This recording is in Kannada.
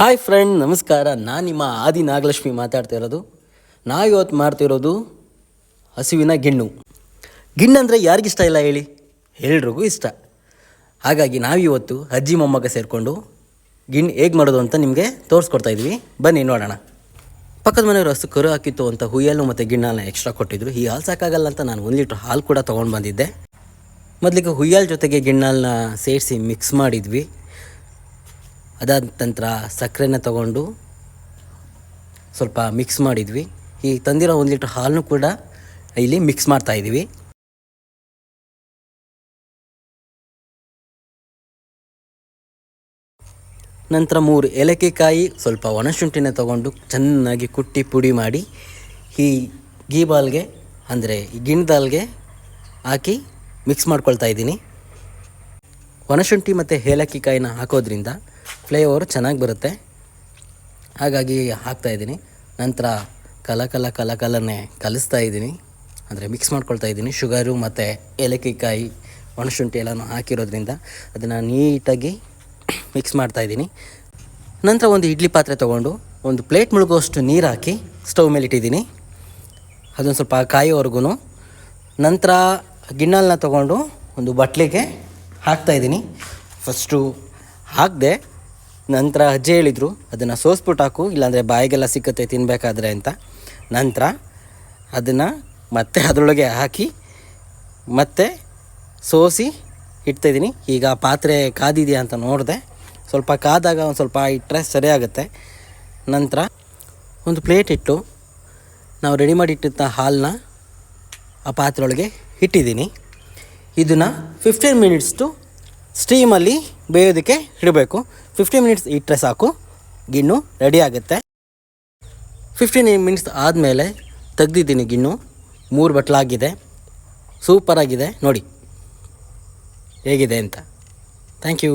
ಹಾಯ್ ಫ್ರೆಂಡ್ ನಮಸ್ಕಾರ. ನಾನು ನಿಮ್ಮ ಆದಿ ನಾಗಲಕ್ಷ್ಮಿ ಮಾತಾಡ್ತಾ ಇರೋದು. ನಾವು ಇವತ್ತು ಮಾಡ್ತಿರೋದು ಹಸುವಿನ ಗಿಣ್ಣು. ಗಿಣ್ಣು ಅಂದರೆ ಯಾರಿಗಿಷ್ಟ ಇಲ್ಲ ಹೇಳಿ? ಎಲ್ರಿಗೂ ಇಷ್ಟ. ಹಾಗಾಗಿ ನಾವಿವತ್ತು ಅಜ್ಜಿ, ಮೊಮ್ಮಗ ಸೇರಿಕೊಂಡು ಗಿಣ್ಣು ಹೇಗೆ ಮಾಡೋದು ಅಂತ ನಿಮಗೆ ತೋರಿಸ್ಕೊಡ್ತಾ ಇದ್ವಿ. ಬನ್ನಿ ನೋಡೋಣ. ಪಕ್ಕದ ಮನೆಯವರು ಹಸು ಕರು ಹಾಕಿತ್ತು ಅಂತ ಹುಯ್ಯಲು ಮತ್ತು ಗಿಣ್ಣನ ಎಕ್ಸ್ಟ್ರಾ ಕೊಟ್ಟಿದ್ರು. ಈ ಹಾಲು ಸಾಕಾಗಲ್ಲ ಅಂತ ನಾನು ಒಂದು ಲೀಟ್ರ್ ಹಾಲು ಕೂಡ ತೊಗೊಂಡು ಬಂದಿದ್ದೆ. ಮೊದಲಿಗೆ ಹುಯ್ಯಾಲ್ ಜೊತೆಗೆ ಗಿಣ್ಣಾಲನ್ನ ಸೇರಿಸಿ ಮಿಕ್ಸ್ ಮಾಡಿದ್ವಿ. ಅದಾದ ನಂತರ ಸಕ್ಕರೆನ ತಗೊಂಡು ಸ್ವಲ್ಪ ಮಿಕ್ಸ್ ಮಾಡಿದ್ವಿ. ಈ ತಂದಿರೋ ಒಂದು ಲೀಟ್ರ್ ಹಾಲನ್ನು ಕೂಡ ಇಲ್ಲಿ ಮಿಕ್ಸ್ ಮಾಡ್ತಾ ಇದ್ದೀವಿ. ನಂತರ ಮೂರು ಏಲಕ್ಕಿಕಾಯಿ, ಸ್ವಲ್ಪ ಒಣಶುಂಠಿನ ತಗೊಂಡು ಚೆನ್ನಾಗಿ ಕುಟ್ಟಿ ಪುಡಿ ಮಾಡಿ ಈ ಗೀಬಾಲ್ಗೆ ಅಂದರೆ ಈ ಗಿಣ್ಣದಾಲ್ಗೆ ಹಾಕಿ ಮಿಕ್ಸ್ ಮಾಡ್ಕೊಳ್ತಾ ಇದ್ದೀನಿ. ಒಣಶುಂಠಿ ಮತ್ತು ಏಲಕ್ಕಿಕಾಯಿನ ಹಾಕೋದ್ರಿಂದ ಫ್ಲೇವರ್ ಚೆನ್ನಾಗಿ ಬರುತ್ತೆ. ಹಾಗಾಗಿ ಹಾಕ್ತಾ ಇದ್ದೀನಿ. ನಂತರ ಕಲ ಕಲ ಕಲ ಕಲನೇ ಕಲಿಸ್ತಾ ಇದ್ದೀನಿ. ಅಂದರೆ ಮಿಕ್ಸ್ ಮಾಡ್ಕೊಳ್ತಾ ಇದ್ದೀನಿ. ಶುಗರು ಮತ್ತು ಏಲಕ್ಕಿಕಾಯಿ, ಒಣಶುಂಠಿ ಎಲ್ಲನೂ ಹಾಕಿರೋದ್ರಿಂದ ಅದನ್ನು ನೀಟಾಗಿ ಮಿಕ್ಸ್ ಮಾಡ್ತಾ ಇದ್ದೀನಿ. ನಂತರ ಒಂದು ಇಡ್ಲಿ ಪಾತ್ರೆ ತೊಗೊಂಡು ಒಂದು ಪ್ಲೇಟ್ ಮುಳುಗುವಷ್ಟು ನೀರು ಹಾಕಿ ಸ್ಟವ್ ಮೇಲೆ ಇಟ್ಟಿದ್ದೀನಿ. ಅದೊಂದು ಸ್ವಲ್ಪ ಕಾಯೋವರೆಗೂ ನಂತರ ಗಿಣ್ಣಲ್ನ ತೊಗೊಂಡು ಒಂದು ಬಟ್ಲಿಗೆ ಹಾಕ್ತಾಯಿದ್ದೀನಿ ಫಸ್ಟು ಹಾಕಿದೆ ನಂತರ ಅಜ್ಜಿ ಹೇಳಿದರು, ಅದನ್ನು ಸೋಸ್ಬಿಟ್ಟು ಹಾಕು, ಇಲ್ಲಾಂದರೆ ಬಾಯಿಗೆಲ್ಲ ಸಿಕ್ಕತ್ತೆ ತಿನ್ನಬೇಕಾದ್ರೆ ಅಂತ. ನಂತರ ಅದನ್ನು ಮತ್ತೆ ಅದರೊಳಗೆ ಹಾಕಿ ಮತ್ತೆ ಸೋಸಿ ಇಡ್ತಾಯಿದ್ದೀನಿ ಈಗ ಪಾತ್ರೆ ಕಾದಿದೆಯಾ ಅಂತ ನೋಡಿದೆ. ಸ್ವಲ್ಪ ಕಾದಾಗ ಒಂದು ಸ್ವಲ್ಪ ಇಟ್ಟರೆ ಸರಿಯಾಗುತ್ತೆ ನಂತರ ಒಂದು ಪ್ಲೇಟ್ ಇಟ್ಟು ನಾವು ರೆಡಿ ಮಾಡಿ ಇಟ್ಟಿದ್ದ ಹಾಲನ್ನ ಆ ಪಾತ್ರೆ ಒಳಗೆ ಇಟ್ಟಿದ್ದೀನಿ. ಇದನ್ನು ಫಿಫ್ಟೀನ್ ಮಿನಿಟ್ಸ್ಟು ಸ್ಟೀಮಲ್ಲಿ ಬೇಯೋದಕ್ಕೆ ಇಡಬೇಕು ಫಿಫ್ಟೀನ್ ಮಿನಿಟ್ಸ್ ಇಟ್ಟರೆ ಸಾಕು. ಗಿಣ್ಣು ರೆಡಿ ಆಗುತ್ತೆ. ಫಿಫ್ಟೀನ್ ಮಿನಿಟ್ಸ್ ಆದಮೇಲೆ ತೆಗ್ದಿದ್ದೀನಿ ಗಿಣ್ಣು. ಮೂರು ಬಟ್ಲಾಗಿದೆ. ಸೂಪರಾಗಿದೆ. ನೋಡಿ. ಹೇಗಿದೆ ಅಂತ. Thank you